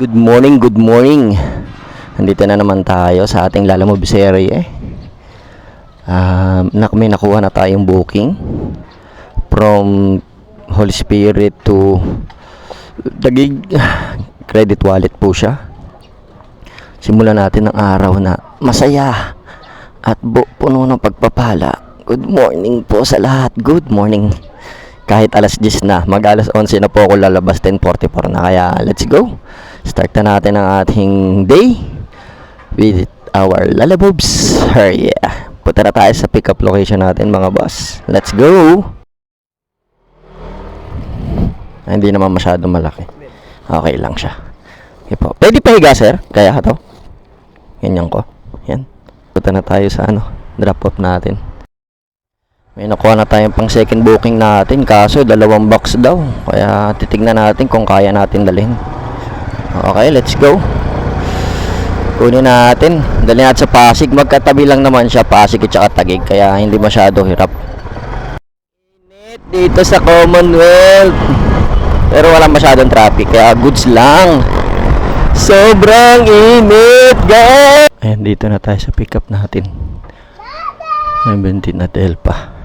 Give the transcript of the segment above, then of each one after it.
Good morning, good morning. Nandito na naman tayo sa ating Lalamove serie. Um, nak may nakuha na tayong booking from Holy Spirit to Dagig credit wallet po siya. Simulan natin ng araw na masaya at bu puno ng pagpapala. Good morning po sa lahat. Good morning. Kahit alas 10 na, mag alas 11 na po ako lalabas 10.44 na kaya let's go. Start na natin ang ating day with our lalabobs. Hurry yeah. Punta na tayo sa pickup location natin mga boss. Let's go! Ah, hindi naman masyadong malaki. Okay lang siya. Okay po. Pwede pahiga sir? Kaya to? Ganyan ko. Yan. Punta na tayo sa ano, drop off natin. May nakuha na tayong pang second booking natin kaso dalawang box daw. Kaya titignan natin kung kaya natin dalhin. Okay, let's go. Kunin natin. Dali natin sa Pasig. Magkatabi lang naman siya Pasig at saka Tagig. Kaya hindi masyado hirap. Init dito sa Commonwealth. Pero wala masyadong traffic. Kaya goods lang. Sobrang init, guys! Ayan, dito na tayo sa pickup natin. 17 na Delpa.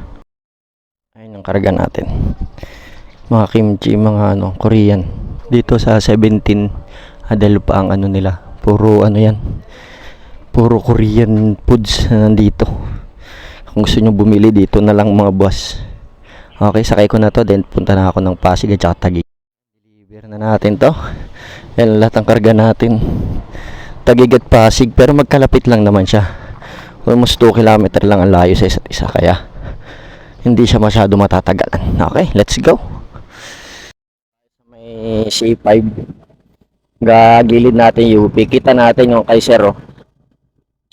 Ang karga natin. Mga kimchi, mga ano, Korean. Dito sa 17 Adelpa ang ano nila. Puro ano yan. Puro Korean foods na nandito. Kung gusto nyo bumili dito na lang mga boss. Okay, sakay ko na to. Then punta na ako ng Pasig at saka Taguig. Deliver na natin to. Yan lahat ang karga natin. Taguig at Pasig. Pero magkalapit lang naman siya. Almost 2 kilometer lang ang layo sa isa't isa. Kaya hindi siya masyado matatagalan. Okay, let's go. May C5 gagilid natin UP. Kita natin yung kay Sir. oh.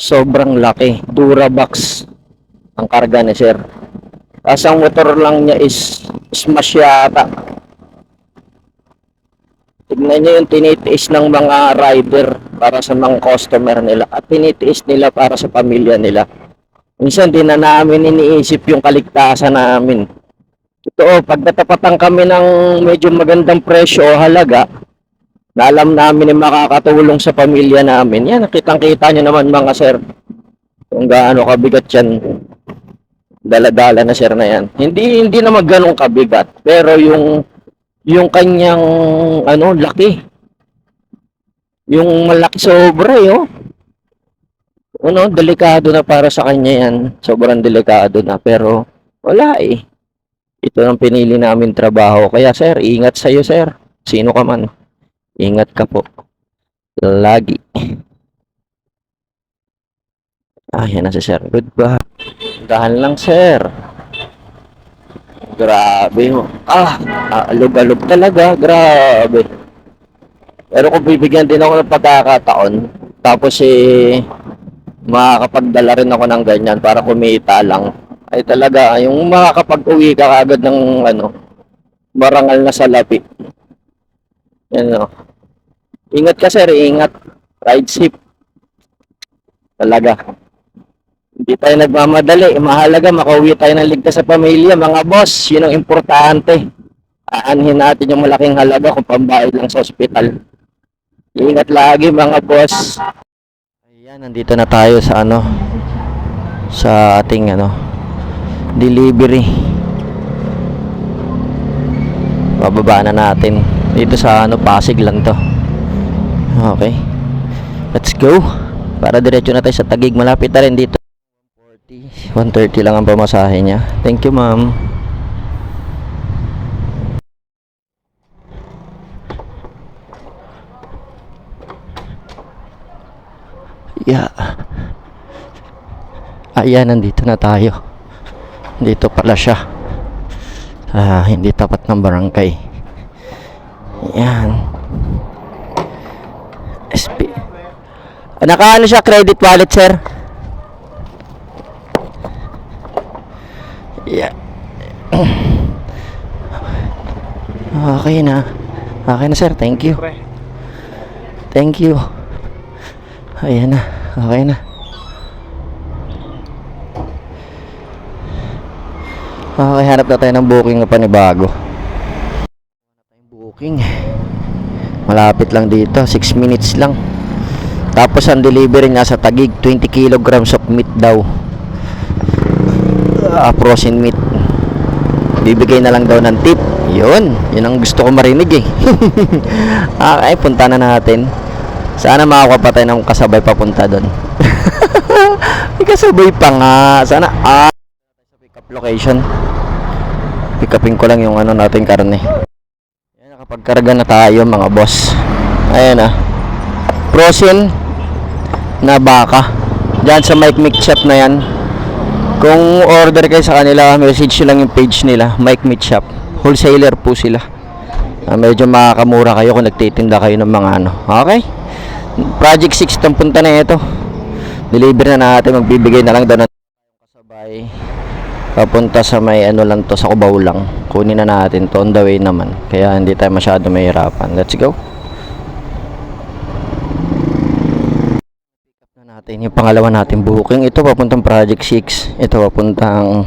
Sobrang laki. Durabox ang karga ni Sir. Tapos ang motor lang niya is smash yata. Tignan niyo yung tinitiis ng mga rider para sa mga customer nila at tinitiis nila para sa pamilya nila. Minsan din na namin iniisip yung kaligtasan namin. Totoo, pag natapatan kami ng medyo magandang presyo o halaga, na alam namin na makakatulong sa pamilya namin. Yan, kitang-kita nyo naman mga sir. Kung gaano kabigat yan. Dala-dala na sir na yan. Hindi hindi naman ganun kabigat. Pero yung yung kanyang ano, laki. Yung malaki sobra eh, oh. Ano, delikado na para sa kanya yan. Sobrang delikado na. Pero wala eh. Ito ang pinili namin trabaho. Kaya sir, ingat sa'yo sir. Sino ka man. Ingat ka po. Lagi. Ah, yan na si sir. Goodbye. Dahan lang, sir. Grabe. Ah, alog-alog talaga. Grabe. Pero kung bibigyan din ako ng pagkakataon, tapos eh, makakapagdala rin ako ng ganyan para kumita lang, ay talaga, yung makakapag-uwi ka agad ng ano, marangal na salapi. Yan o. Ingat ka sir, ingat. Ride safe. Talaga. Hindi tayo nagmamadali. Mahalaga, makauwi tayo ng ligtas sa pamilya. Mga boss, yun ang importante. Aanhin natin yung malaking halaga kung pambayad lang sa ospital. Ingat lagi mga boss. Ayan, nandito na tayo sa ano, sa ating ano, delivery. Bababa na natin. Dito sa ano, Pasig lang to. Okay. Let's go. Para diretso na tayo sa Tagig. Malapit na rin dito. 140. 130 lang ang pamasahe niya. Thank you, ma'am. Yeah. Ayan, nandito na tayo. Dito pala siya. Ah, hindi tapat ng barangay. Yan. SP. Ah, Naka ano siya, credit wallet, sir? Yeah. Okay na. Okay na, sir. Thank you. Thank you. Ayan na. Okay na. Okay, hanap na tayo ng booking na panibago. Booking. Malapit lang dito, 6 minutes lang. Tapos ang delivery niya sa Tagig, 20 kilograms of meat daw. Ah, frozen meat. Bibigay na lang daw ng tip. Yun, yun ang gusto ko marinig eh. okay, punta na natin. Sana makakuha tayo ng kasabay papunta doon. May kasabay pa nga. Sana, ah, sa pick up location. Pick upin ko lang yung ano natin karne. Yan, nakapagkarga na tayo mga boss. Ayan ah. Frozen na baka. Diyan sa Mike Meat Shop na yan. Kung order kayo sa kanila, message nyo lang yung page nila, Mike Meat Shop. Wholesaler po sila. Ah, medyo makakamura kayo kung nagtitinda kayo ng mga ano. Okay? Project 6 itong punta na ito. Deliver na natin, magbibigay na lang daw ng kasabay. Papunta sa may ano lang to, sa Cubao lang. Kunin na natin to, on the way naman. Kaya hindi tayo masyado mahirapan. Let's go. na natin yung pangalawa natin booking ito papuntang project 6 ito papuntang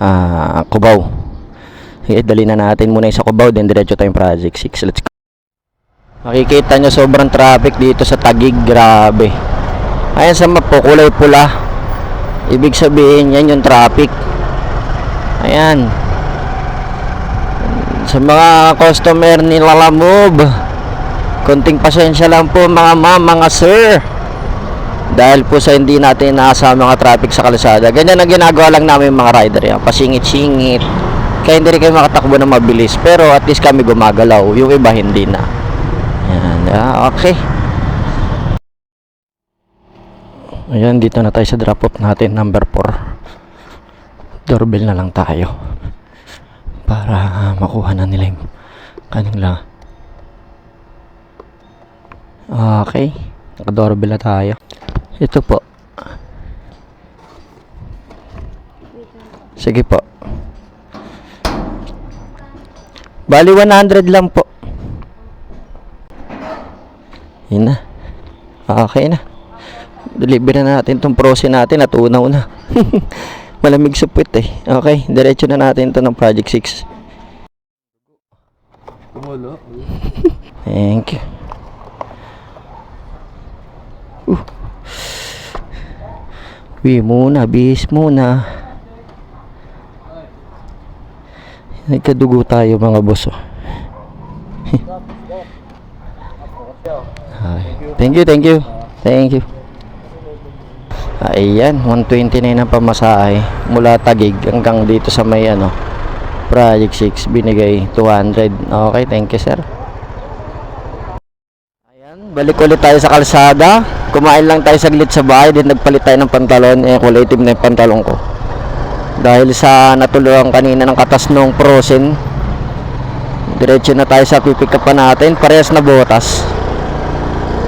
ah Cubao sige dali na natin muna yung sa Cubao then diretso tayong project 6 let's go makikita nyo sobrang traffic dito sa Tagig grabe ayan sa map po kulay pula ibig sabihin yan yung traffic ayan sa mga customer ni Lalamove konting pasensya lang po mga ma'am mga sir dahil po sa hindi natin inaasama mga traffic sa kalsada. Ganyan ang ginagawa lang namin mga rider yan. Pasingit-singit. Kaya hindi rin kayo makatakbo na mabilis. Pero at least kami gumagalaw. Yung iba hindi na. Yan. Ah, okay. Ayan, dito na tayo sa drop off natin. Number 4. Doorbell na lang tayo. Para makuha na nila yung kanila. Okay. Naka-doorbell na tayo. Ito po. Sige po. Bali 100 lang po. Yun na. Okay na. Deliver na natin tong frozen natin at unaw na. Malamig sa puwit eh. Okay, diretso na natin to ng Project 6. Thank you. Uwi muna, bihis muna. Nagkadugo tayo mga boss. oh. Thank you, thank you. Thank you. Ayan, 120 na yun ang pamasahe mula Tagig hanggang dito sa may ano, Project 6 binigay 200. Okay, thank you sir. Ayan, balik ulit tayo sa kalsada. Kumain lang tayo saglit sa bahay, din nagpalit tayo ng pantalon. Eh, kulay itim na yung pantalon ko. Dahil sa natuluan kanina ng katas nung frozen, diretso na tayo sa pipick up pa natin. Parehas na botas.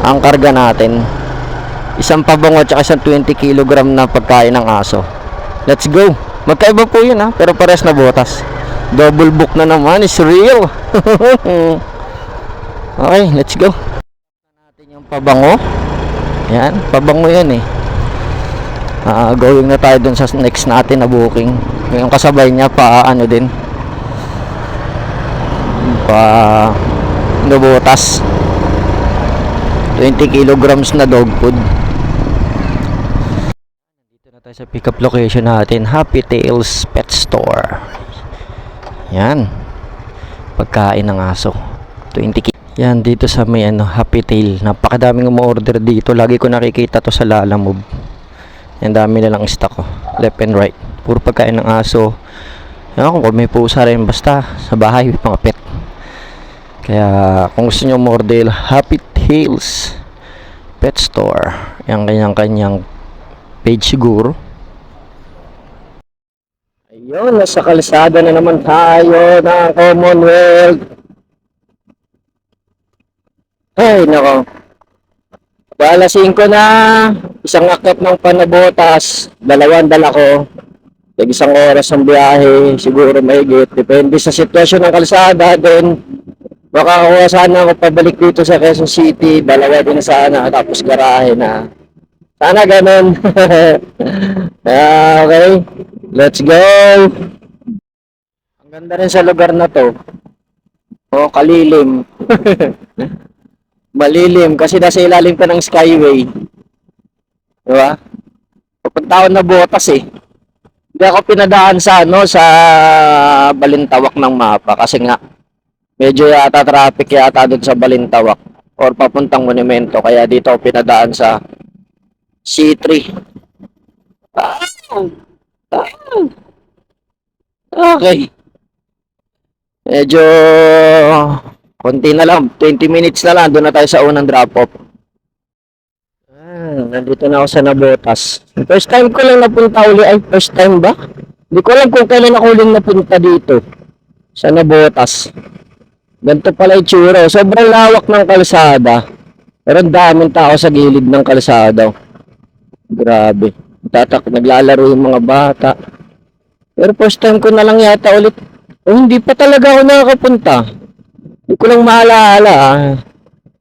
Ang karga natin. Isang pabango at isang 20 kg na pagkain ng aso. Let's go! Magkaiba po yun ha, pero parehas na botas. Double book na naman, is real! okay, let's go! natin yung pabango. Yan, pabango yan eh. Ah, going na tayo dun sa next natin na booking. Yung kasabay niya pa ano din. Pa nabotas. 20 kilograms na dog food. Dito na tayo sa pickup location natin, Happy Tales Pet Store. Yan. Pagkain ng aso. 20 ki- yan, dito sa may ano, Happy Tail. Napakadaming umorder dito. Lagi ko nakikita to sa Lalamove. Yan, dami nilang stock ko. Left and right. Puro pagkain ng aso. Yan, kung may pusa rin, basta sa bahay, mga pet. Kaya, kung gusto nyo umorder, Happy Tails Pet Store. Yan kanyang-kanyang page siguro. Ayun, nasa kalsada na naman tayo ng Commonwealth. Ay, nako. Alas 5 na, isang akap ng panabotas, dalawang dala ko. Tag isang oras ang biyahe, siguro mahigit. Depende sa sitwasyon ng kalsada, then makakakuha sana ako pabalik dito sa Quezon City, dalawa din sana, tapos garahe na. Sana ganun. Ah, okay, let's go! Ang ganda rin sa lugar na to. Oh, kalilim. Malilim kasi nasa ilalim ka ng skyway. Di ba? Papunta ako na botas eh. Hindi ako pinadaan sa ano sa Balintawak ng mapa kasi nga medyo yata traffic yata doon sa Balintawak or papuntang monumento kaya dito ako pinadaan sa C3. Ah! Ah! Okay. Medyo konti na lang, 20 minutes na lang, doon na tayo sa unang drop-off. Ah, nandito na ako sa Nabotas. First time ko lang napunta uli, ay first time ba? Hindi ko alam kung kailan ako uling napunta dito. Sa Nabotas. Ganito pala itsura. Sobrang lawak ng kalsada. Pero ang daming tao sa gilid ng kalsada. Grabe. Tatak, naglalaro yung mga bata. Pero first time ko na lang yata ulit. Oh, hindi pa talaga ako nakakapunta. Hindi ko lang maalala. ah.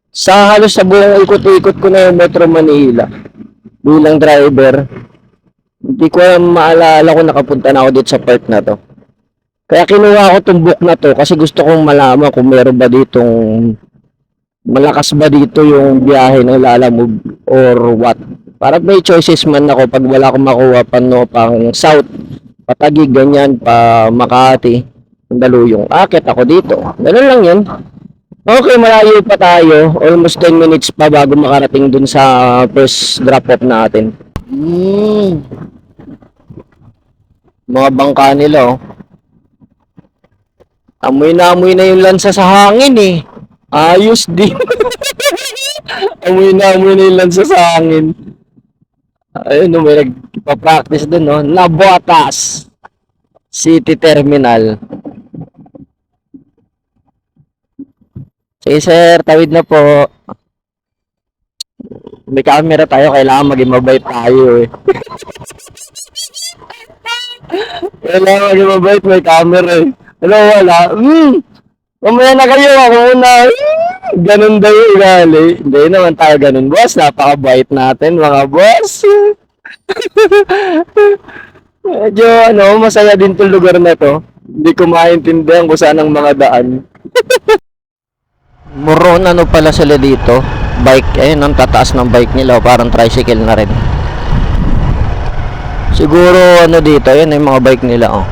Sa halos sa buong ikot-ikot ko na yung Metro Manila. Bilang driver. Hindi ko alam maalala kung nakapunta na ako dito sa part na to. Kaya kinuha ko tong book na to kasi gusto kong malaman kung meron ba ditong malakas ba dito yung biyahe ng Lalamove or what. Para may choices man ako pag wala akong makuha pa no pang south, patagig ganyan pa Makati, Mandaluyong. Akit ako dito. Ganun lang yun. Okay, malayo pa tayo. Almost 10 minutes pa bago makarating dun sa first drop-off natin. Hmm. Mga bangka nila, oh. Amoy na amoy na yung lansa sa hangin, eh. Ayos din. amoy na amoy na yung lansa sa hangin. Ayun, no, may nagpa-practice dun, no. Nabotas City Terminal. Sige, sir. Tawid na po. May camera tayo. Kailangan maging mabait tayo, eh. Kailangan maging mabait. May camera, eh. Ano, wala. Hmm. Mamaya na kayo. Ako muna. Hmm. Ganun daw yung ugali. Hindi naman tayo ganun, boss. Napakabait natin, mga boss. Medyo, ano, masaya din tong lugar na to. Hindi ko maintindihan kung saan ang mga daan. Moron ano pala sila dito? Bike, ayun ang tataas ng bike nila, parang tricycle na rin. Siguro ano dito, ayun yung mga bike nila oh.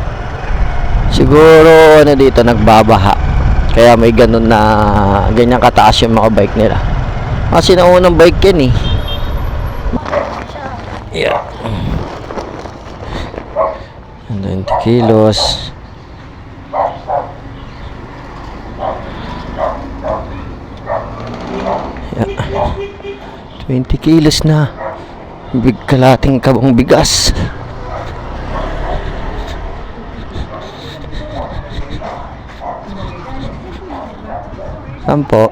Siguro ano dito nagbabaha. Kaya may ganun na ganyan kataas yung mga bike nila. Kasi naunang bike yan eh. Yeah. 20 kilos. Yeah. 20 kilos na. Big kalating kabong bigas. Saan po?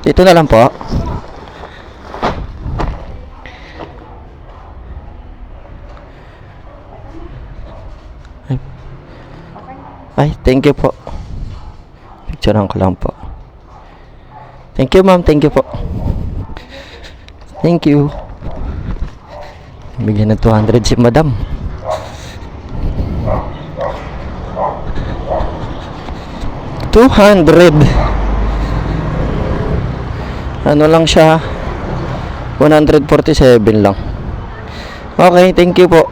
Dito na lang po. Ay. Thank you po. Picturean ko lang po. Thank you, ma'am. Thank you po. Thank you. Bigyan ng 200 si madam. Two hundred. Ano lang siya? 147 lang. Okay, thank you po.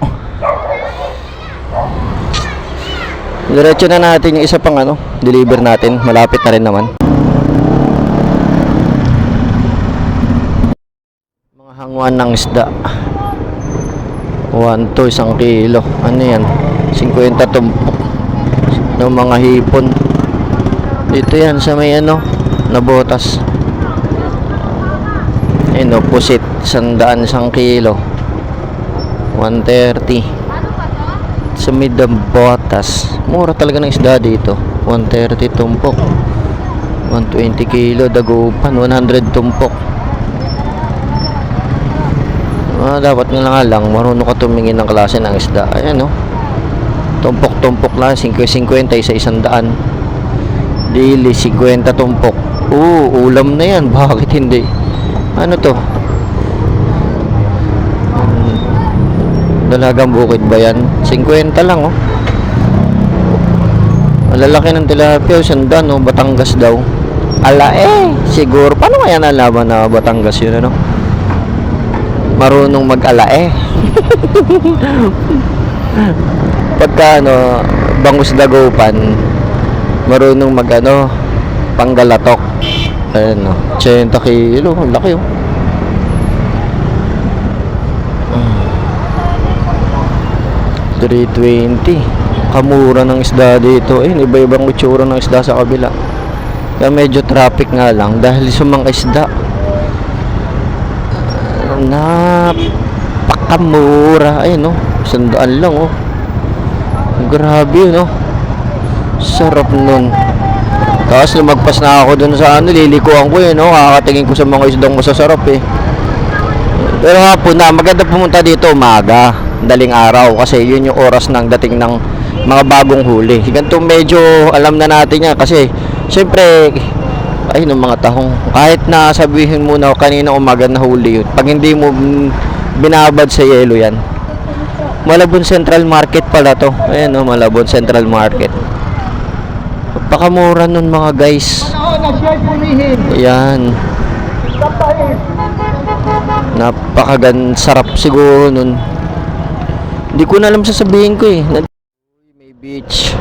Diretso na natin yung isa pang ano, deliver natin. Malapit na rin naman. Mga hangwan ng isda. 1 to isang kilo. Ano yan? 50 tumpok ng mga hipon. Dito yan sa may ano, nabotas. Ayun o, pusit. Sandaan isang kilo. 130 sa Midam Botas. Mura talaga ng isda dito. 130 tumpok. 120 kilo dagupan. 100 tumpok. Ah, dapat nga nga lang marunong ka tumingin ng klase ng isda. Ayan no. Tumpok-tumpok lang. 50-50 isa isang daan. Daily 50 tumpok. Oo, ulam na yan. Bakit hindi? Ano to? Hmm, Dalagang bukid ba yan? 50 lang oh. Malalaki ng tilapia, sanda no, Batangas daw. Ala eh, siguro. Paano kaya nalaman na Batangas yun, ano? Marunong mag-ala eh. Pagka ano, bangus dagupan, marunong mag ano, panggalatok. Ayan no, 80 kilo, ang laki oh. Ah. 320 kamura ng isda dito. Eh iba-ibang itsura ng isda sa kabila. Kaya medyo traffic nga lang dahil sa mga isda. Napakamura. Ayun no. Sandaan lang oh. Grabe no sarap nun. Tapos lumagpas na ako dun sa ano lilikuan ko eh no? Kakatingin ko sa mga isdang masasarap eh. Pero hapon na maganda pumunta dito umaga daling araw kasi yun yung oras ng dating ng mga bagong huli. Ganito medyo alam na natin yan kasi syempre ay ng mga tahong kahit na sabihin mo na kanina umaga na huli yun pag hindi mo binabad sa yelo yan Malabon Central Market pala to. Ayan o Malabon Central Market Pakamura nun mga guys. Ayan. Napakagan sarap siguro nun. Hindi ko na alam sasabihin ko eh. May beach.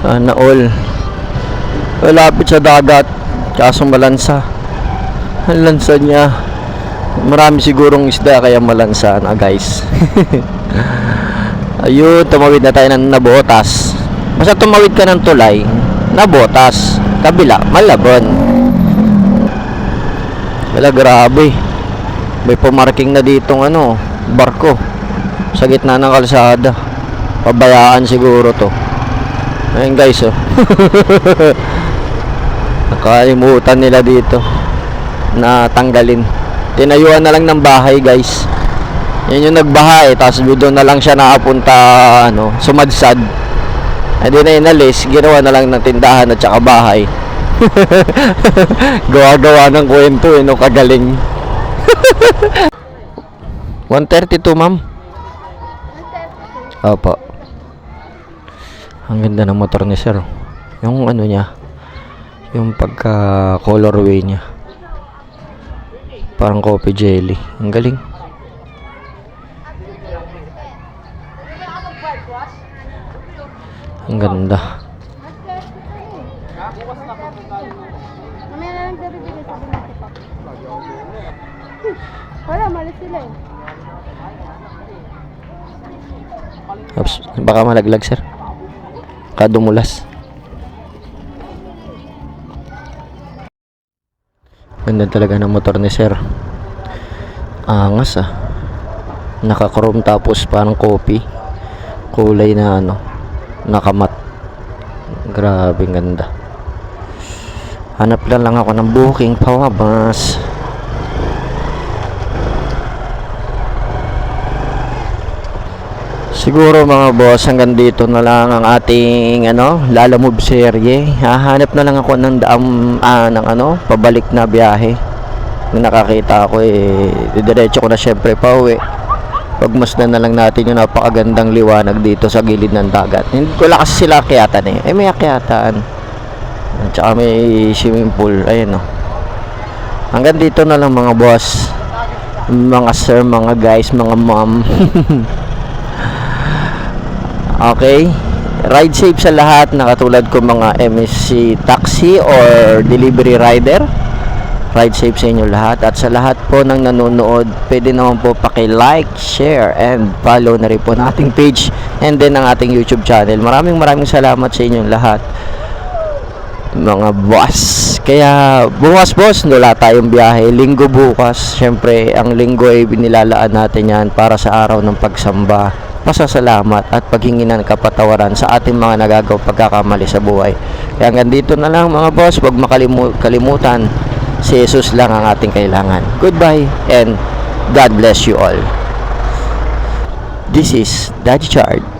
Sana all. Malapit sa dagat kaso malansa. Ang lansa niya. Marami sigurong isda kaya malansa na guys ayun tumawid na tayo ng nabotas. Basta tumawid ka ng tulay nabotas. Kabila malabon. Wala grabe. May pumarking na ditong ano barko. Sa gitna ng kalsada. Pabayaan siguro to. Ayun guys oh. Nakalimutan nila dito. Na tanggalin tinayuan na lang ng bahay guys yun yung nagbaha eh tapos doon na lang siya nakapunta ano sumadsad. Hindi na inalis ginawa na lang ng tindahan at saka bahay. Gawa-gawa ng kwento eh no kagaling. 132 ma'am? Opo. Ang ganda ng motor ni sir. Yung ano niya yung pagka colorway niya. Parang coffee jelly. Ang galing ang ganda Mamaya na lang daw bibigay sabi natin pa. Wala, malis sila eh. Oops, baka malaglag sir. Kadumulas ganda talaga ng motor ni sir. Angas ah. Naka-chrome tapos parang copy. Kulay na ano nakamat grabe ganda hanap lang lang ako ng booking pawabas Siguro mga boss, hanggang dito na lang ang ating ano, Lala Move serye. Hahanap na lang ako ng daam ah, ng ano, pabalik na biyahe. Nung nakakita ako eh, didiretso ko na syempre pa uwi. Pagmasdan na lang natin yung napakagandang liwanag dito sa gilid ng dagat. Hindi ko lang kasi sila akyatan eh. Eh may akyatan. At saka may swimming pool. Ayun oh. Hanggang dito na lang mga boss. Mga sir, mga guys, mga mom. Okay? Ride safe sa lahat na katulad ko mga MSC taxi or delivery rider. Ride safe sa inyo lahat. At sa lahat po ng nanonood, pwede naman po paki-like, share, and follow na rin po ng ating page and then ang ating YouTube channel. Maraming maraming salamat sa inyong lahat mga boss. Kaya bukas boss, wala tayong biyahe. Linggo bukas. Siyempre, ang linggo ay binilalaan natin yan para sa araw ng pagsamba, pasasalamat at paghingi ng kapatawaran sa ating mga nagagawang pagkakamali sa buhay. Kaya hanggang dito na lang mga boss, huwag makalimutan, si Jesus lang ang ating kailangan. Goodbye and God bless you all. This is Daddy Chard.